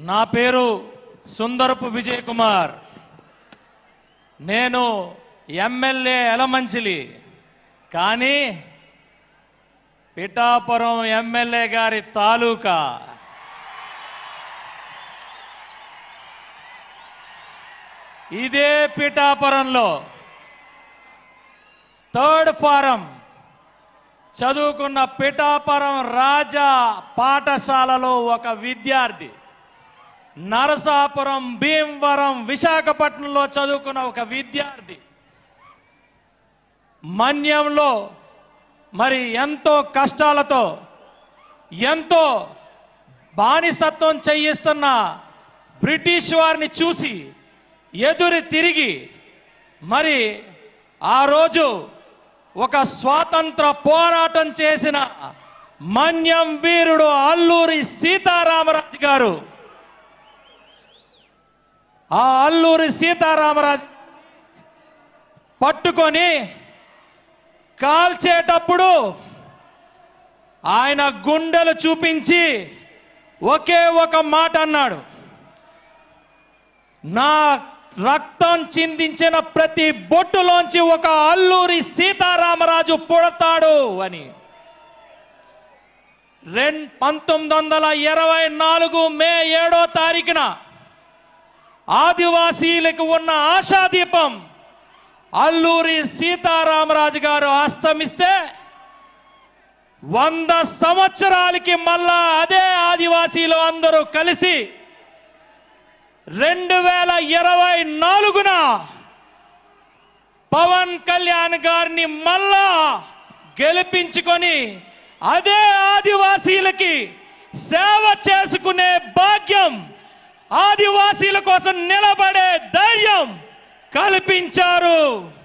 నా పేరు సుందరపు విజయ్ కుమార్ నేను ఎమ్మెల్యే ఎలమంచిలి. కానీ పిఠాపురం ఎమ్మెల్యే గారి తాలూకా. ఇదే పిఠాపురంలో థర్డ్ ఫారం చదువుకున్న పిఠాపురం రాజా పాఠశాలలో ఒక విద్యార్థి. నరసాపురం భీమవరం విశాఖపట్నంలో చదువుకున్న ఒక విద్యార్థి. మన్యంలో మరి ఎంతో కష్టాలతో ఎంతో బానిసత్వం చేయిస్తున్న బ్రిటిష్ వారిని చూసి ఎదురు తిరిగి మరి ఆ రోజు ఒక స్వాతంత్ర పోరాటం చేసిన మన్యం వీరుడు అల్లూరి సీతారామరాజు గారు ఆ అల్లూరి సీతారామరాజు పట్టుకొని కాల్చేటప్పుడు ఆయన గుండెలు చూపించి ఒకే ఒక మాట అన్నాడు. నా రక్తం చిందించిన ప్రతి బొట్టులోంచి ఒక అల్లూరి సీతారామరాజు పుడతాడు అని. రెండు పంతొమ్మిది వందల ఇరవై నాలుగు మే ఏడో తారీఖున ఆదివాసీలకు ఉన్న ఆశాదీపం. అల్లూరి సీతారామరాజు గారు అస్తమిస్తే వంద సంవత్సరాలకి మళ్ళా అదే ఆదివాసీలు అందరూ కలిసి రెండు వేల ఇరవై నాలుగున పవన్ కళ్యాణ్ గారిని మళ్ళా గెలిపించుకొని అదే ఆదివాసీలకి సేవ చేసుకునే నిలబడే ధైర్యం కల్పించారు.